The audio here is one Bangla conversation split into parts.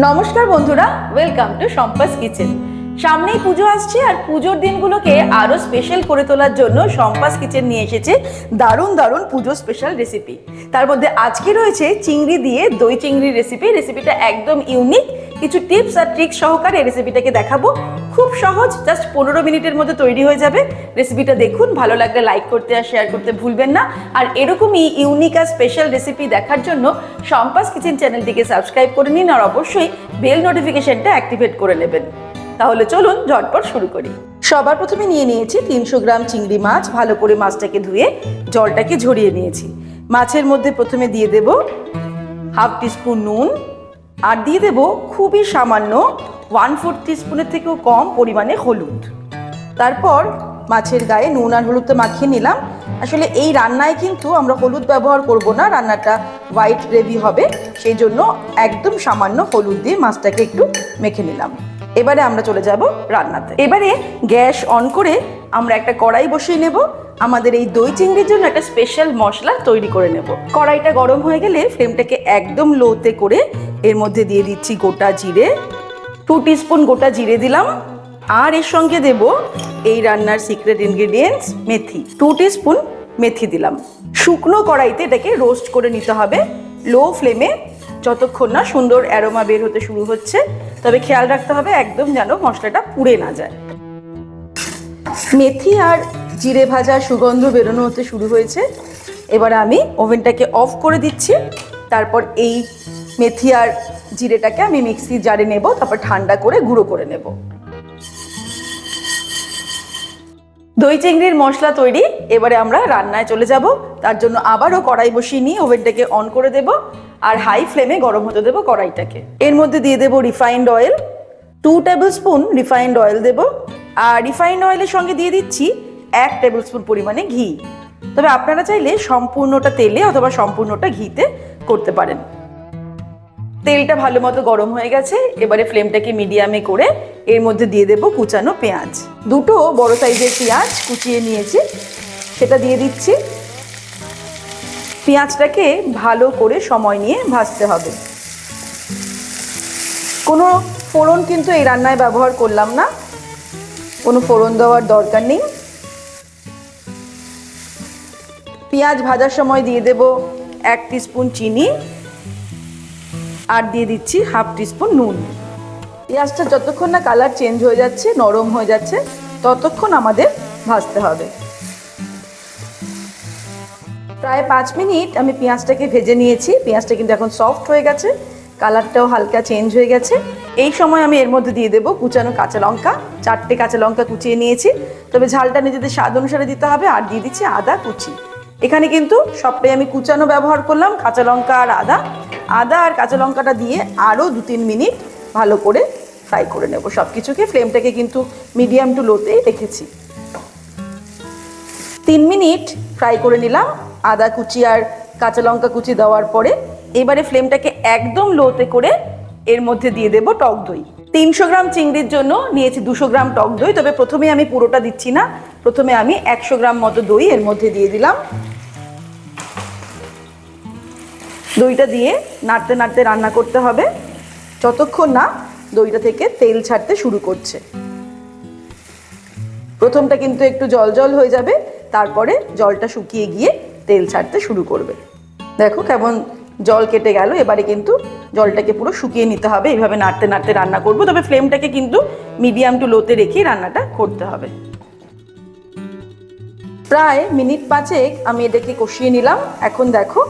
নমস্কার বন্ধুরা ওয়েলকাম টু সম্পাস কিচেন সামনেই পুজো আসছে আর পুজোর দিনগুলোকে আরও স্পেশাল করে তোলার জন্য সম্পাস কিচেন নিয়ে এসেছে দারুণ দারুণ পুজো স্পেশাল রেসিপি তার মধ্যে আজকে রয়েছে চিংড়ি দিয়ে দই চিংড়ির রেসিপি রেসিপিটা একদম ইউনিক কিছু টিপস আর ট্রিক্স সহকারে রেসিপিটাকে দেখাবো। খুব সহজ জাস্ট পনেরো মিনিটের মধ্যে তৈরি হয়ে যাবে। রেসিপিটা দেখুন, ভালো লাগলে লাইক করতে আর শেয়ার করতে ভুলবেন না। আর এরকমই ইউনিক আর স্পেশাল রেসিপি দেখার জন্য সম্পাস কিচেন চ্যানেলটিকে সাবস্ক্রাইব করে নিন আর অবশ্যই বেল নোটিফিকেশনটা অ্যাক্টিভেট করে নেবেন। তাহলে চলুন, ঝটপট শুরু করি। সবার প্রথমে নিয়ে নিয়েছি তিনশো গ্রাম চিংড়ি মাছ, ভালো করে মাছটাকে ধুয়ে জলটাকে ঝরিয়ে নিয়েছি। মাছের মধ্যে প্রথমে দিয়ে দেব হাফ টিস্পুন নুন আর দিয়ে দেব খুবই সামান্য ওয়ান ফোর টিস্পুনের থেকেও কম পরিমাণে হলুদ। তারপর মাছের গায়ে নুন আর হলুদটা মাখিয়ে নিলাম। আসলে এই রান্নায় কিন্তু আমরা হলুদ ব্যবহার করব না, রান্নাটা হোয়াইট গ্রেভি হবে। সেই জন্য একদম সামান্য হলুদ দিয়ে মাছটাকে একটু মেখে নিলাম। এবারে আমরা চলে যাব রান্নাতে। এবারে গ্যাস অন করে আমরা একটা কড়াই বসিয়ে নেব। আমাদের এই দই চিংড়ির জন্য একটা স্পেশাল মশলা তৈরি করে নেব। কড়াইটা গরম হয়ে গেলে ফ্লেমটাকে একদম লোতে করে এর মধ্যে দিয়ে দিচ্ছি গোটা জিরে। টু টিস্পুন গোটা জিরে দিলাম। আর এর সঙ্গে দেব এই রান্নার সিক্রেট ইনগ্রেডিয়েন্টস মেথি। টু টিস্পুন মেথি দিলাম। শুকনো কড়াইতে এটাকে রোস্ট করে নিতে হবে। লো ফ্লেমে যতক্ষণ না সুন্দর অ্যারোমা বের হতে শুরু হচ্ছে, তবে খেয়াল রাখতে হবে একদম যেন মশলাটা পুড়ে না যায়। মেথি আর জিরে ভাজা সুগন্ধ বেরোনো হতে শুরু হয়েছে। এবার আমি ওভেনটাকে অফ করে দিচ্ছি। তারপর এই মেথি আর জিরেটাকে আমি মিক্সির জারে নেব, তারপর ঠান্ডা করে গুঁড়ো করে নেব। দই চিংড়ির মশলা তৈরি। এবারে আমরা রান্নায় চলে যাব। তার জন্য আবারও কড়াই বসিয়ে নিয়ে ওভেনটাকে অন করে দেব আর হাই ফ্লেমে গরম হতে দেবো কড়াইটাকে। এর মধ্যে দিয়ে দেবো refined oil. Two tablespoon refined oil দেব। আর রিফাইন্ড অয়েলের সঙ্গে দিয়ে দিচ্ছি এক টেবিল স্পুন পরিমাণে ঘি। তবে আপনারা চাইলে সম্পূর্ণটা তেলে অথবা সম্পূর্ণটা ঘিতে করতে পারেন। তেলটা ভালো মতো গরম হয়ে গেছে, এবারে ফ্লেমটাকে মিডিয়ামে করে এর মধ্যে দিয়ে দেব কুচানো পেঁয়াজ। দুটো বড় সাইজের পেঁয়াজ কুচিয়ে নিয়েছি, সেটা দিয়ে দিচ্ছি। পেঁয়াজটাকে ভালো করে সময় নিয়ে ভাজতে হবে। কোনো ফোড়ন কিন্তু এই রান্নায় ব্যবহার করলাম না। কোনো ফোড়ন দেওয়ার দরকার নেই। পেঁয়াজ ভাজার সময় দিয়ে দেব এক স্পুন চিনি আর দিয়ে দিচ্ছি হাফ টিস্পুন নুন। পেঁয়াজটা যতক্ষণ না কালার চেঞ্জ হয়ে যাচ্ছে, নরম হয়ে যাচ্ছে, ততক্ষণ আমাদের ভাজতে হবে। প্রায় পাঁচ মিনিট আমি পেঁয়াজটাকে ভেজে নিয়েছি। পেঁয়াজটা কিন্তু এখন সফট হয়ে গেছে কালারটাও হালকা চেঞ্জ হয়ে গেছে। এই সময় আমি এর মধ্যে দিয়ে দেবো কুচানো কাঁচা লঙ্কা। চারটে কাঁচা লঙ্কা কুচিয়ে নিয়েছি। তবে ঝালটা নিজেদের স্বাদ অনুসারে দিতে হবে। আর দিয়ে দিচ্ছি আদা কুচি। এখানে কিন্তু সবটাই আমি কুচানো ব্যবহার করলাম, কাঁচা লঙ্কা আর আদা। আদা আর কাঁচা লঙ্কাটা দিয়ে আরও দু তিন মিনিট ভালো করে ফ্রাই করে নেব। সব কিছুকে ফ্লেমটাকে কিন্তু মিডিয়াম টু লোতেই রেখেছি। তিন মিনিট ফ্রাই করে নিলাম। আদা কুচি আর কাঁচা লঙ্কা কুচি দেওয়ার পরে এবারে ফ্লেমটাকে একদম লোতে করে এর মধ্যে দিয়ে দেব টক দই। তিনশো গ্রাম চিংড়ির জন্য নিয়েছি দুশো গ্রাম টক দই, তবে প্রথমে আমি পুরোটা দিচ্ছি না। প্রথমে আমি একশো গ্রাম মতো দই এর মধ্যে দিয়ে দিলাম। দইটা দিয়ে নাড়তে নাড়তে রান্না করতে হবে। যতক্ষণ না দইটা থেকে তেল ছাড়তে শুরু করছে। প্রথমটা কিন্তু একটু জল জল হয়ে যাবে, তারপরে জলটা শুকিয়ে গিয়ে তেল ছাড়তে শুরু করবে। দেখো কেমন জল কেটে গেল, এবারে কিন্তু জলটাকে পুরো শুকিয়ে নিতে হবে। এইভাবে নাড়তে নাড়তে রান্না করব, তবে ফ্লেমটাকে কিন্তু মিডিয়াম টু লোতে রেখে রান্নাটা করতে হবে। প্রায় মিনিট পাঁচেক আমি এটাকে কষিয়ে নিলাম। এখন দেখো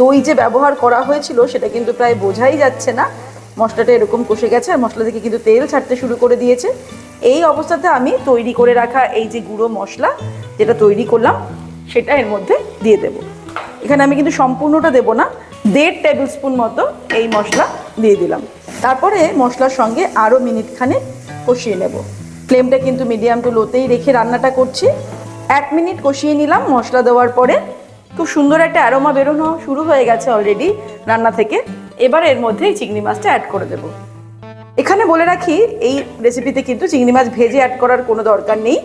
দই যে ব্যবহার করা হয়েছিল, সেটা কিন্তু প্রায় বোঝাই যাচ্ছে না। মশলাটা এরকম কষে গেছে আর মশলা থেকে কিন্তু তেল ছাড়তে শুরু করে দিয়েছে। এই অবস্থাতে আমি তৈরি করে রাখা এই যে গুঁড়ো মশলা, যেটা তৈরি করলাম, সেটা এর মধ্যে দিয়ে দেব। এখানে আমি কিন্তু সম্পূর্ণটা দেব না, দেড় টেবিল স্পুন মতো এই মশলা দিয়ে দিলাম। তারপরে মশলার সঙ্গে আরও মিনিটখানে কষিয়ে নেব। ফ্লেমটা কিন্তু মিডিয়াম টু লোতেই রেখে রান্নাটা করছি। এক মিনিট কষিয়ে নিলাম, মশলা দেওয়ার পরে খুব সুন্দর একটা অ্যারোমা বেরোনো শুরু হয়ে গেছে অলরেডি রান্না থেকে। এবার এর মধ্যে এই চিংড়ি মাছটা অ্যাড করে দেব। এখানে বলে রাখি, এই রেসিপিতে কিন্তু চিংড়ি মাছ ভেজে অ্যাড করার কোনো দরকার নেই।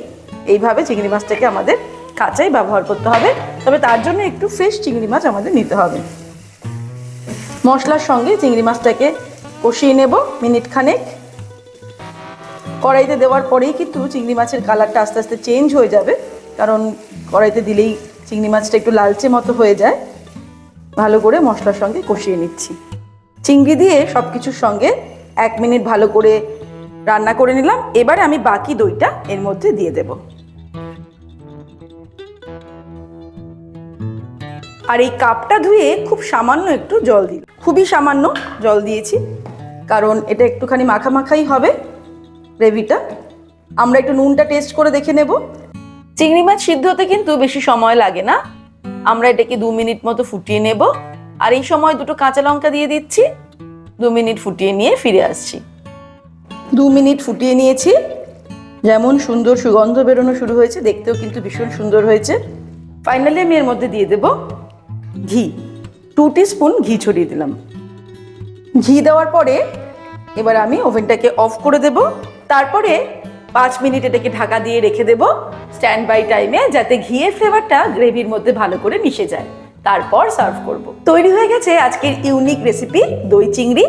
এইভাবে চিংড়ি মাছটাকে আমাদের কাঁচাই ব্যবহার করতে হবে। তবে তার জন্য একটু ফ্রেশ চিংড়ি মাছ আমাদের নিতে হবে। মশলার সঙ্গে চিংড়ি মাছটাকে কষিয়ে নেব মিনিট খানেক। কড়াইতে দেওয়ার পরেই কিন্তু চিংড়ি মাছের কালারটা আস্তে আস্তে চেঞ্জ হয়ে যাবে। কারণ কড়াইতে দিলেই চিংড়ি মাছটা একটু লালচে মতো হয়ে যায়, ভালো করে মশলার সঙ্গে কষিয়ে নিচ্ছি। চিংড়ি দিয়ে সব কিছুর সঙ্গে এক মিনিট ভালো করে রান্না করে নিলাম, এবারে আমি বাকি দইটা এর মধ্যে দিয়ে দেব। আর এই কাপটা ধুয়ে খুব সামান্য একটু জল দিই খুবই সামান্য জল দিয়েছি, কারণ এটা একটুখানি মাখা মাখাই হবে গ্রেভিটা। আমরা একটু নুনটা টেস্ট করে দেখে নেব। চিংড়ি মাছ সিদ্ধ হতে কিন্তু বেশি সময় লাগে না। আমরা এটাকে দু মিনিট মতো ফুটিয়ে নেব। আর এই সময় দুটো কাঁচা লঙ্কা দিয়ে দিচ্ছি। দু মিনিট ফুটিয়ে নিয়ে ফিরে আসছি। দু মিনিট ফুটিয়ে নিয়েছি। যেমন সুন্দর সুগন্ধ বেরোনো শুরু হয়েছে, দেখতেও কিন্তু ভীষণ সুন্দর হয়েছে। ফাইনালি আমি এর মধ্যে দিয়ে দেব ঘি। টু স্পুন ঘি ছড়িয়ে দিলাম। ঘি দেওয়ার পরে এবার আমি ওভেনটাকে অফ করে দেব। তারপরে পাঁচ মিনিট এটাকে ঢাকা দিয়ে রেখে দেব। স্ট্যান্ড বাই টাইমে যাতে ঘিয়ের ফ্লেভারটা গ্রেভির মধ্যে ভালো করে মিশে যায়। তারপর সার্ভ করব। তৈরি হয়ে গেছে আজকের ইউনিক রেসিপি দই চিংড়ি।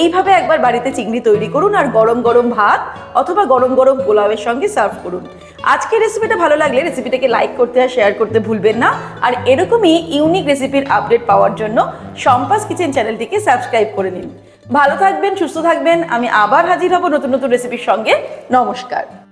এইভাবে একবার বাড়িতে চিংড়ি তৈরি করুন আর গরম গরম ভাত অথবা গরম গরম পোলাওয়ের সঙ্গে সার্ভ করুন। আজকের রেসিপিটা ভালো লাগলে রেসিপিটাকে লাইক করতে আর শেয়ার করতে ভুলবেন না। আর এরকমই ইউনিক রেসিপির আপডেট পাওয়ার জন্য সম্পাস কিচেন চ্যানেলটিকে সাবস্ক্রাইব করে নিন। ভালো থাকবেন সুস্থ থাকবেন। আমি আবার হাজির হব নতুন নতুন রেসিপির সঙ্গে। নমস্কার।